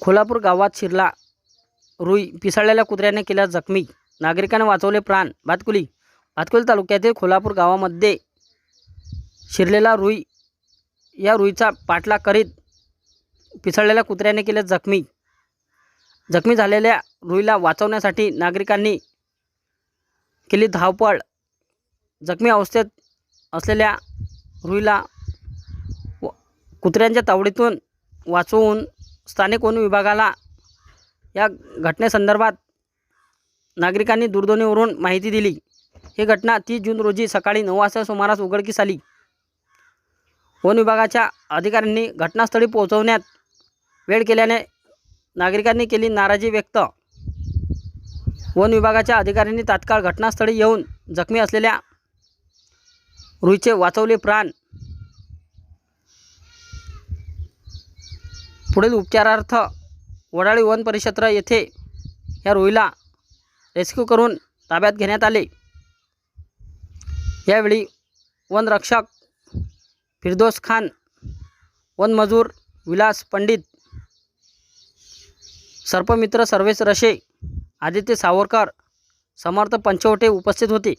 कोल्हापूर गावात शिरला. रुई पिसाळलेल्या कुत्र्याने केला जखमी. नागरिकांनी वाचवले प्राण. भातकुली भातकुली तालुक्यातील कोल्हापूर गावामध्ये शिरलेला रुई या रुईचा पाठला करीत पिसळलेल्या कुत्र्याने केले जखमी. जखमी झालेल्या रुईला वाचवण्यासाठी नागरिकांनी केली धावपळ. जखमी अवस्थेत असलेल्या रुईला व- कुत्र्यांच्या तावडीतून वाचवून स्थानिक वन विभागाला या घटनेसंदर्भात नागरिकांनी दूरध्वनीवरून माहिती दिली. ही घटना तीस जून रोजी सकाळी नऊ वाजता सुमारास उघडकीस आली. वन विभागाच्या अधिकाऱ्यांनी घटनास्थळी पोहोचवण्यात वेळ केल्याने नागरिकांनी केली नाराजी व्यक्त. वन विभागाच्या अधिकाऱ्यांनी तात्काळ घटनास्थळी येऊन जखमी असलेल्या रुईचे वाचवले प्राण पुढील उपचारार्थ वडाळी वन परिक्षेत्र येथे या रुईला रेस्क्यू करून ताब्यात घेण्यात आले. यावेळी वनरक्षक फिरदोस खान वनमजूर विलास पंडित सर्पमित्र सर्वेश रशे आदित्य सावरकर समर्थ पंचवटे उपस्थित होते.